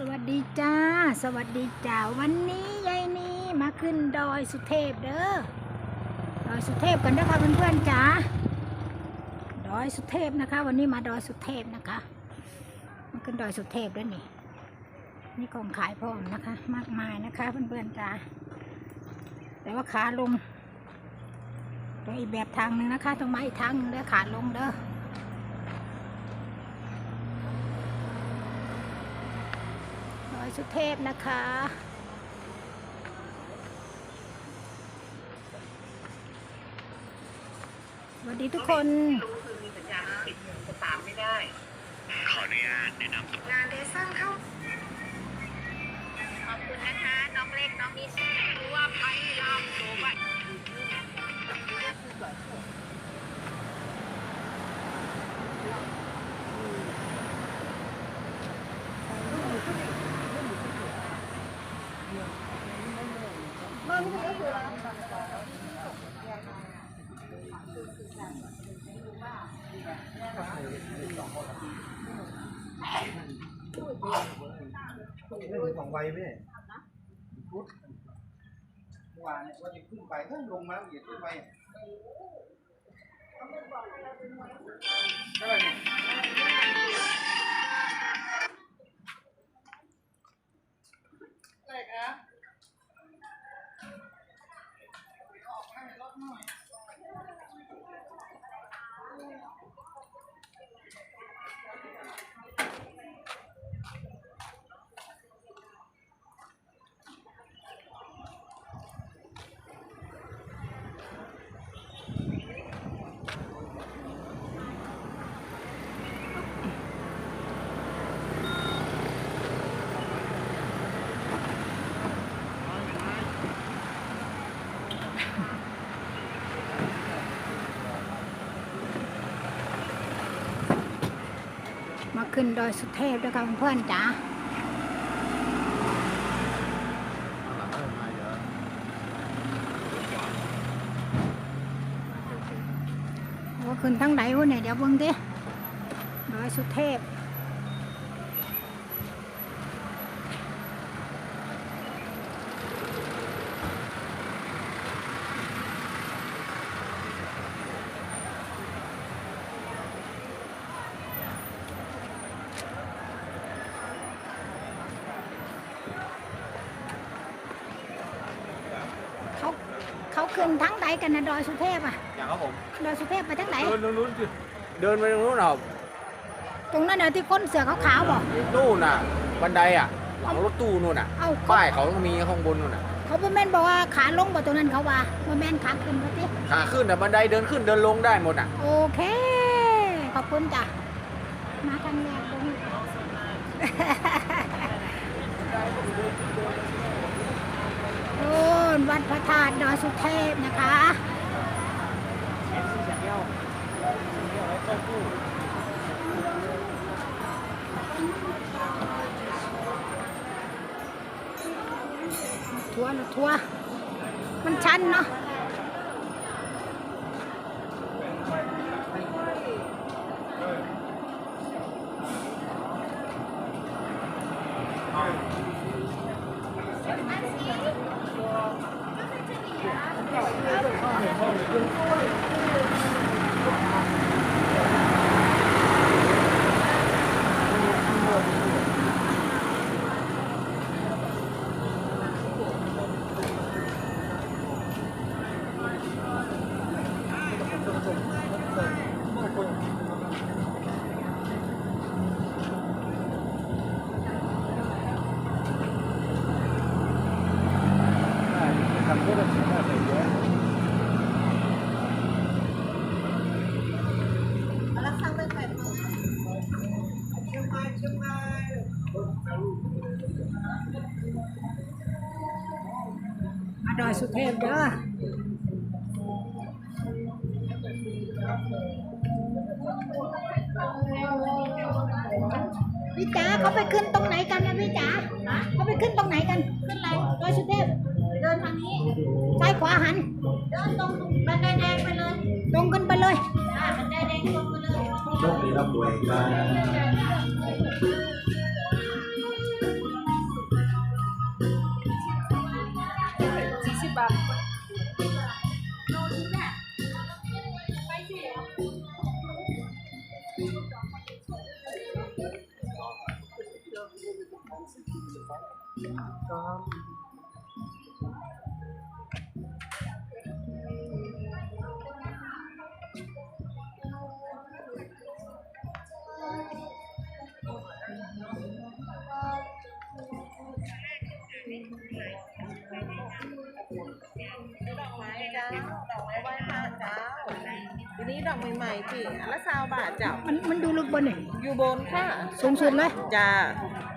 สวัสดีจ้า สวัสดีจ้า วันนี้ยายนีมาขึ้นดอยสุเทพเด้อ ดอยสุเทพกันเด้อค่ะเพื่อนๆจ้า ดอยสุเทพนะคะ วันนี้มาดอยสุเทพนะคะ มาขึ้นดอยสุเทพด้วยนี่ นี่ของขายพร้อมนะคะ มากมายนะคะเพื่อนๆจ้า แต่ว่าขาลงตัวอีกแบบทางหนึ่งนะคะ ต้องมาอีกทางหนึงเด้อขาลงเด้อ ดอย สุเทพนะคะ สวัสดีทุกคนรู้คือมีสัญญาณปิดจะตามไม่ได้ขออนุญาตแนะนำตัวงานเดซันเข้า ขอบคุณนะคะ น้องเล็ก น้องมิสรู้ว่าพยายามโตไป เรื่องของไวไหมพุทธเมื่อวานเนี่ยว่าจะขึ้นไปเฮ้ยลงมาแล้วเหยียดขึ้นไปเท่าไหร่เนี่ยเท่าไหร่ครับออกให้รถหน่อย มา ขึ้นดอยสุเทพด้วยค่ะเพื่อนๆจ้าว่าขึ้นทั้งไหนวะเนี่ยเดี๋ยวเบิ่งดิดอยสุเทพ เขาเขาขึ้นทั้งไหนกันนะดอยสุเทพอะอย่างครับผมดอยสุเทพไปทั้งไหนเดินตรงนู้นสิเดินไปตรงนู้นเหรอตรงนั้นเดี๋ยวที่ก้นเสือขาวๆบอกนู่นน่ะ บันไดอะหลังรถตู้นู่นน่ะเอาเขาป้ายเขาต้องมีข้างบนนู่นน่ะเขาบ่แม่นบอกว่าขาลงบ่ตรงนั้นเขาว่าบ่แม่นขาขึ้นบ่ติขาขึ้นแต่บันไดเดินขึ้นเดินลงได้หมดอะ โอเค ขอบคุณจ้ะ มาทางแรกตรงนี้โอ้ นวัดพระธาตุดอยสุเทพนะคะทัวร์นะทัวร์มันชันเนาะมาด Thank you. อยสุเทพเด้อพี่จ๋าเขาไปขึ้นตรงไหนกันนะพี่จ๋าเขาไปขึ้นตรงไหนกัน ขึ้นอะไรดอยสุเทพ เดินทางนี้ ซ้ายขวาหัน เดินตรงบันไดแดงไปเลย ตรงกันไปเลยบันไดแดงตรงไปเลยโชคดีร่ำรวยครั ทีนี้ดอกใหม่ๆพี่อันละสาวบาทเจ้ามันมันดูลึกบนนี่อยู่บนค่ะสูงสุดเลย จ้า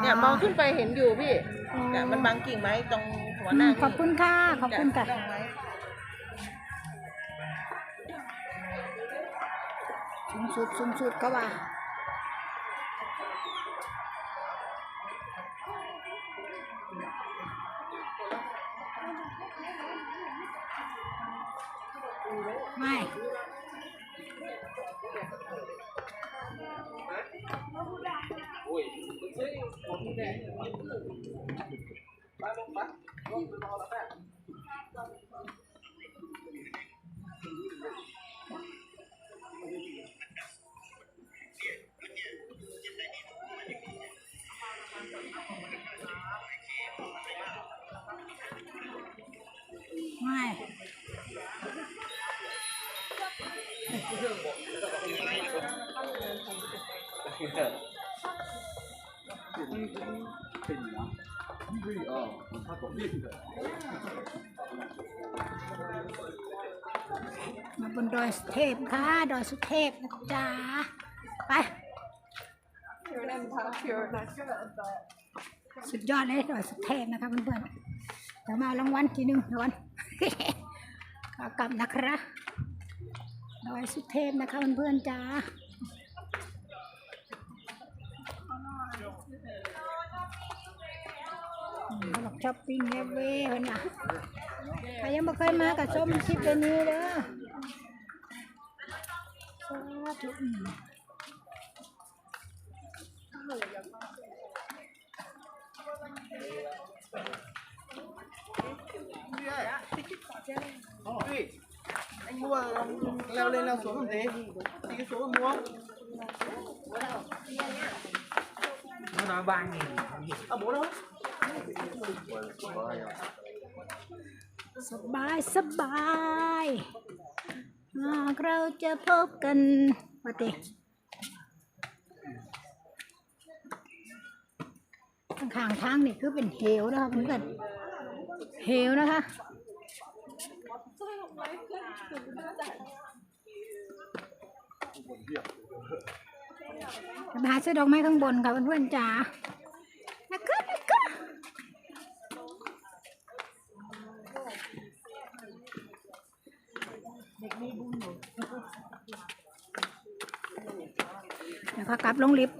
เนี่ยอ๋อมองขึ้นไปเห็นอยู่พี่อ๋อเนี่ยมันบังกิ่งไม้ตรงหัวอืหน้ามขอบคุณค่ะขอบคุณค่ะดอกไม้สูงสุดสูงสุดก็ว่า ไม่ มาบนดอยสุเทพค่ะ ดอยสุเทพนะจ๊ะไปสุดยอดเลยดอยสุเทพนะคะเพื่อนๆเดี๋ยวมารางวัลทีหนึ่งรางวัลขากลับนะครับดอยสุเทพนะคะเพื่อนๆจ้ามเขาบอกช้อปปิ้งเฮฟเว่เพื่อนนะใครยังไม่เคยมากับส้มชิปเดนี้เด้อ สาธุอืม Ui, anh mua leo lên leo xuống làm thế thì cái số mà mua nó nói ba nghìn à bố đâu สบายสบายห ากเราจะพบกันปฏิข้างทางนี่คือเป็นเหวนะคะเพื่อนเหวนะคะไปหาซื้อดอกไม้ข้างบนค่ะเพื่อนๆจ๋านะคะนะคะ เดี๋ยวเขากลับลงลิฟต์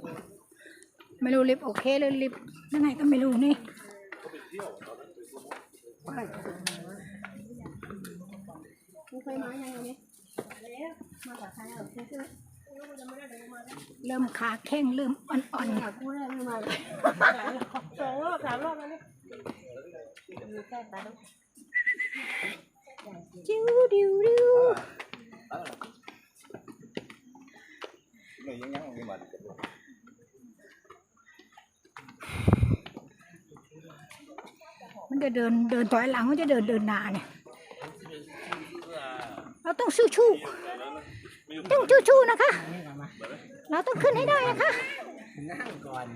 ไม่รู้ลิฟต์โอเคหรือลิฟต์ยังไงก็ไม่รู้นี่เริ่มขาแข้งเริ่มอ่อนๆสองรอบสามรอบแล้วนี่ จิ้วดิวดิว người nhắn nhắn cái mệt มันจะเดินเดินถอยหลังมันจะเดินเดินหน้าเนี่ย เราต้องสู้ชู้ต้องชู้ชู้นะคะ เราต้องขึ้นให้ได้นะคะ นั่งก่อน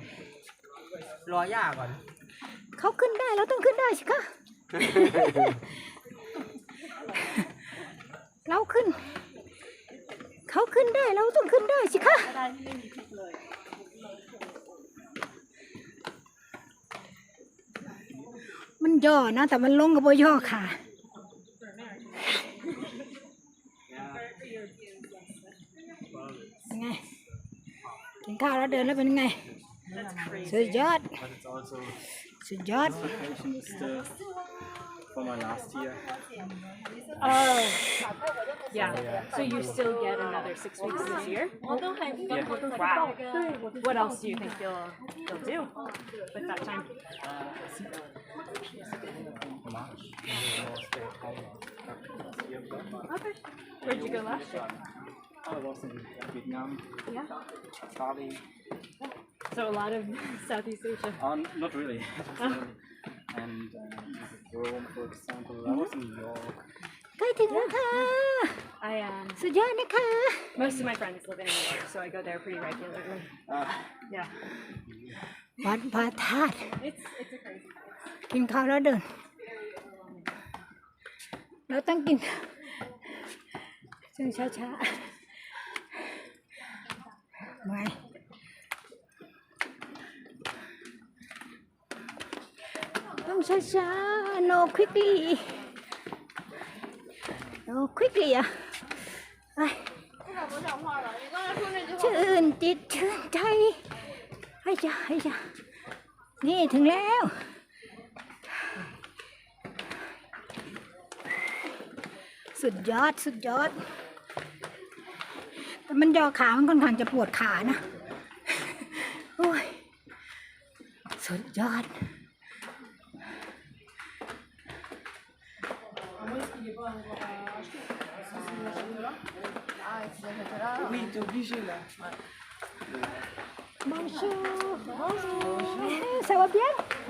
รอย่าก่อน เขาขึ้นได้เราต้องขึ้นได้สิคะ เราขึ้น เขาขึ้นได้เราต้องขึ้นได้สิคะมันย่อนะ แต่มันลงกับย่อค่ะเป็นไงกินข้าวแล้วเดินแล้วเป็นไงสุดยอดสุดยอด from my last year. Oh, yeah. So you still get another six weeks this year? Wow. What else do you think you'll you'll do with that time? March. And then I'll stay at home this year. Okay. Where'd you go last year? I was in Vietnam, Yeah. Bali, So a lot of Southeast Asia. Uh, not really. and uh, Rome, for example, I was in New York. ใกล้ถึงแล้วค่ะ I um สุดยอดนะคะ most of my friends live in New York, so I go there pretty regularly. Uh, Yeah. วัดพระธาตุ It's it's a crazy กินข้าวแล้วเดิน เราต้องกินช้าช้าๆไม่ต้องช้าช้าๆ no quickly no quickly อะไปชื่นจิตชื่นใจให้จ้าให้จ้านี่ถึงแล้ว สุดยอดสุดยอด แต่มันยอขา มันค่อนข้างจะปวดขานะ โอ้ย สุดยอด Ah, etc. Oui, t'es obligé là. Bonjour. Bonjour. Ça va bien?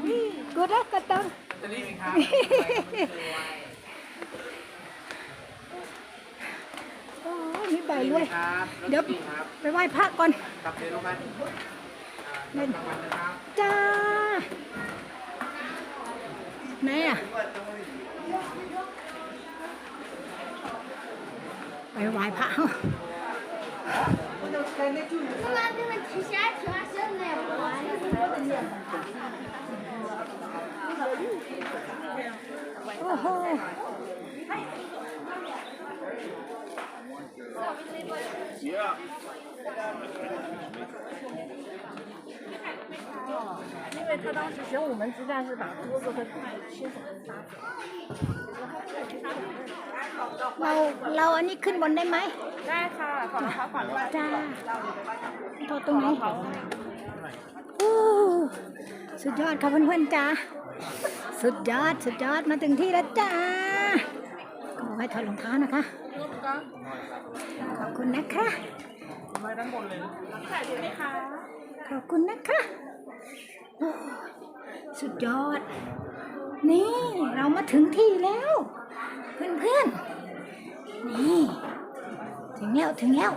Oui. Good luck, Katon. โอ้ยมีใบด้วยเดี๋ยวไปไหว้พระก่อนครับเดี๋ยวลงมาเล่นจ้าไหนอะ 哎呀，害怕！哦吼！โห 因为他当时玄武门之战是把桌子和地ชิ้นส่วน杀死。 เราเราอันนี้ขึ้นบนได้ไหม ได้ค่ะขอนะคะขวัญด้วย จ้าโทษตรงไหนโอ้สุดยอดค่ะเพื่อนๆจ้าสุดยอดสุดยอดมาถึงที่แล้วจ้าขอให้ถอดรองเท้านะคะ ขอบคุณนะคะถ่ายดีไหมคะขอบคุณนะคะโอ้สุดยอด นี่เรามาถึงที่แล้ว เพื่อนๆนี่ถึงแล้วถึงแล้ว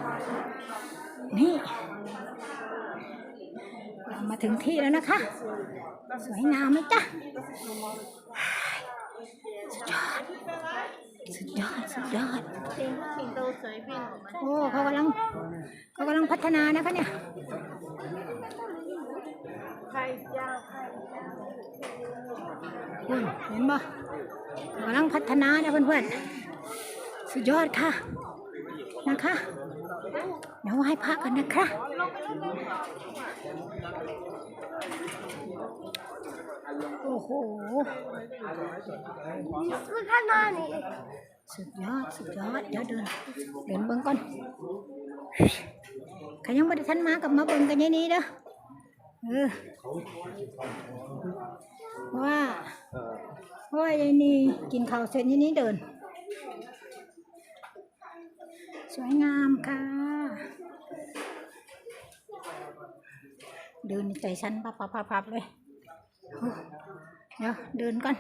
นี่ เรามาถึงที่แล้วนะคะ สวยงามไหมจ๊ะสุดยอด สุดยอด สุดยอด โอ้เขากำลังเขากำลังพัฒนานะคะเนี่ยเห็นบ่กำลังพัฒนานะเพื่อนๆ สุดยอดค่ะ นะคะ เดี๋ยวให้พักกันนะคะ โอ้โหมันข้างหน้านี่ สุดยอด สุดยอด เดี๋ยวเดิน เดินเบิ้งก่อนขยังไม่ได้ทันมากับมาเบิ้งกันยังนี้เด้อเออว่าว่ายายนี้กินข้าวเสร็จยังนี้เดิน สวยงามค่ะเดินใจฉันปับปับปับเลย เดี๋ยวเดินก่อน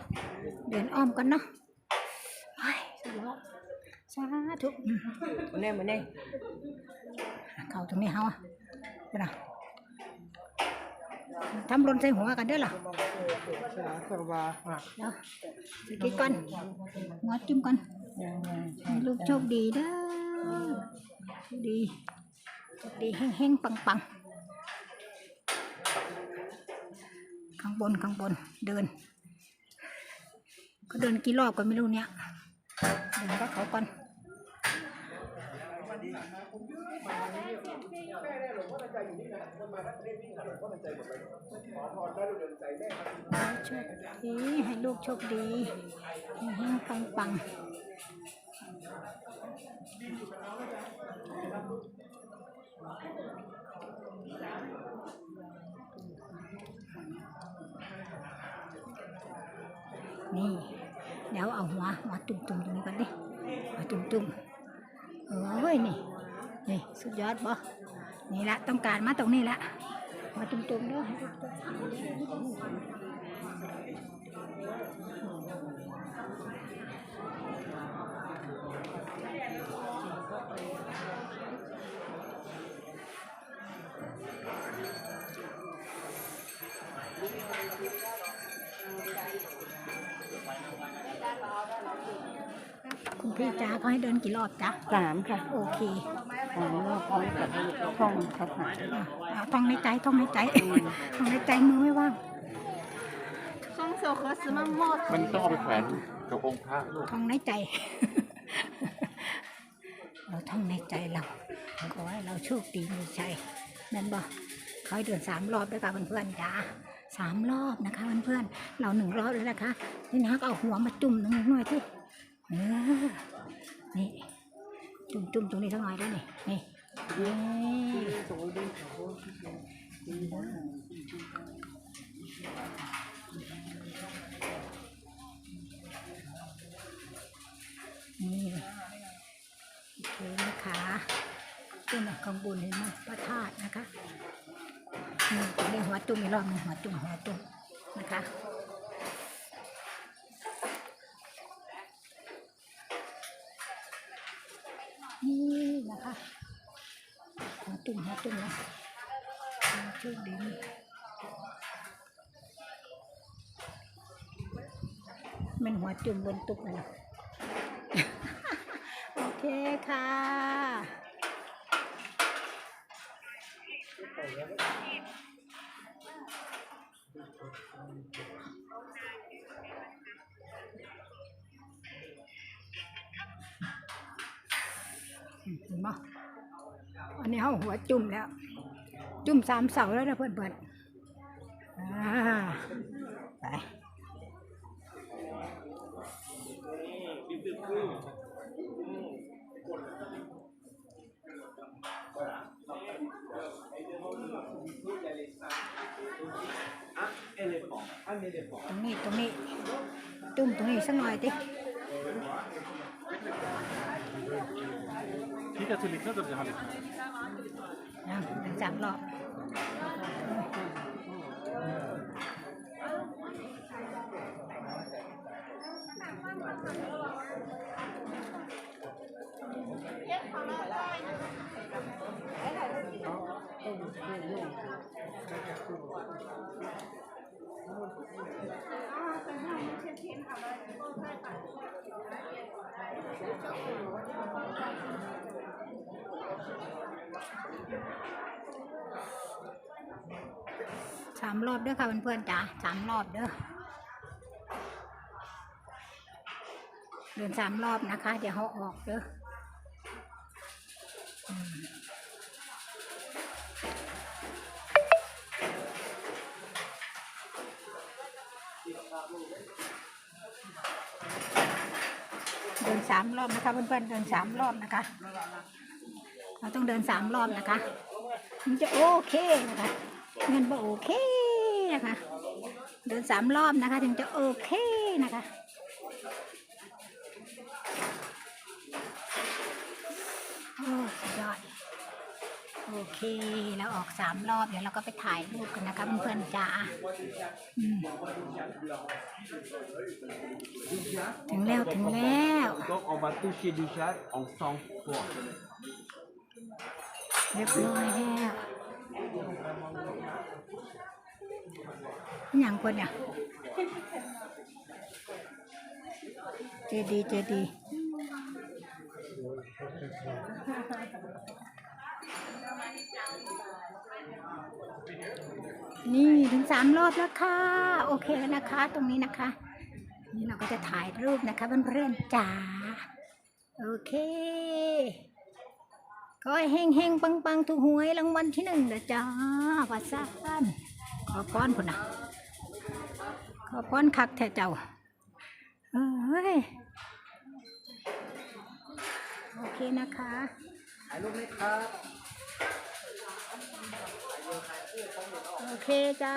เดินอ้อมก่อนเนาะเฮ้ยสุดยอดสาธุอืมมันแน่มันแน่เข้าตรงนี้เฮาอะไปนะทำหล่นใส่หัวกันเด้อล่ะเดี๋ยวสกิดก่อนหัวจุ่มก่อนลูกโชคดีเด้อดีโชคดีเฮงๆปังๆ ข้างบนข้างบนเดิน ก็เดินกี่รอบก็ไม่รู้เนี่ยเดินก็เขาก่อนโชคดีให้ลูกโชคดีให้เฮงปังปัง นี่เดี๋ยวเอาหัวหัวตุ่มๆตรงนี้ก่อนดิหัวตุ่มๆเอ้ยนี่นี่สุดยอดบ่นี่ละต้องการมาตรงนี้ละโอมาตุ่มๆเด้อ คุณพี่จ้าก็ให้เดินกี่รอบจ้าสามค่ะ โอเคสามรอบพร้อมกับท่องคาถาเอาท่องในใจท่องในใจท่องในใจมือไม่ว่างท่องโซโคสมังมอดมันต้องเอาไปแขวนกับองค์พระลูกท่องในใจ เราท่องในใจเราขอให้เราโชคดีมีชัยแม่นบอกเขาใเดินสามรอบด้วยกันเพื่อนจ้าสามรอบนะคะเพื่อนๆเราหนึ่งรอบเลยนะคะนี่นะกเอาหัวมาจุ่มหนึ่งหน่อยที่ เออนี่จุ่มจุ่มตรงนี้สักหน่อยได้วยนี่นี่นี่นี่โอเคนะคะจุ่มข้างบนเห็นไหมพระธาตุนะคะนี่ตรงนี้หัวจุ่มอีกรอบนึงหัวจุ่มหัวจุ่มนะคะ นี่นะคะ หัวจุ่มหัวจุ่มนะโชคดีมันหัวจุ่มบนตุกเลยนะโอเคค่ะ อันนี้เขาหัวจุ่มแล้ว จุ่มสามเสาแล้วนะเพื่อนเพื่อนๆอ่าไปตรงนี้ตรงนี้จุ่มตรงนี้สักหน่อยดิ ที่จะทุลิกก็จะทำ นะเป็น สามรอบเด้อค่ะเพื่อนๆจ้าสามรอบเด้อเดินสามรอบนะคะ เดี๋ยวเขาออกเด้อเดินสามรอบนะคะเพื่อนๆเดินสามรอบนะคะ เราต้องเดินสามรอบนะคะ มันจะโอเคนะคะ เงินบ่โอเคนะคะเดินสามรอบนะคะ ถึงจะโอเคนะคะโอ้สุดยอดโอเคแล้วออกสามรอบเดี๋ยวเราก็ไปถ่ายรูปกันนะคะเพื่อนๆจ้าถึงแล้วถึงแล้ว Donc on va toucher déjà en 100 fois. เรียบร้อยแล้ว อย่างคนเนี่ยเจดีเจดีนี่ถึงสามรอบแล้วค่ะ โอเคแล้วนะคะ ตรงนี้นะคะ นี่เราก็จะถ่ายรูปนะคะเพื่อนๆจ๋าโอเคขอให้เฮงเฮงปังปังถูกหวยรางวัลที่หนึ่งเด้อจ้าภาษาบ้านขอพรพุ่นนะ ขอพรคักแท้เจ้าเอ้ยโอเคนะคะถ่ายรูปไหมครับ โอเคจ้า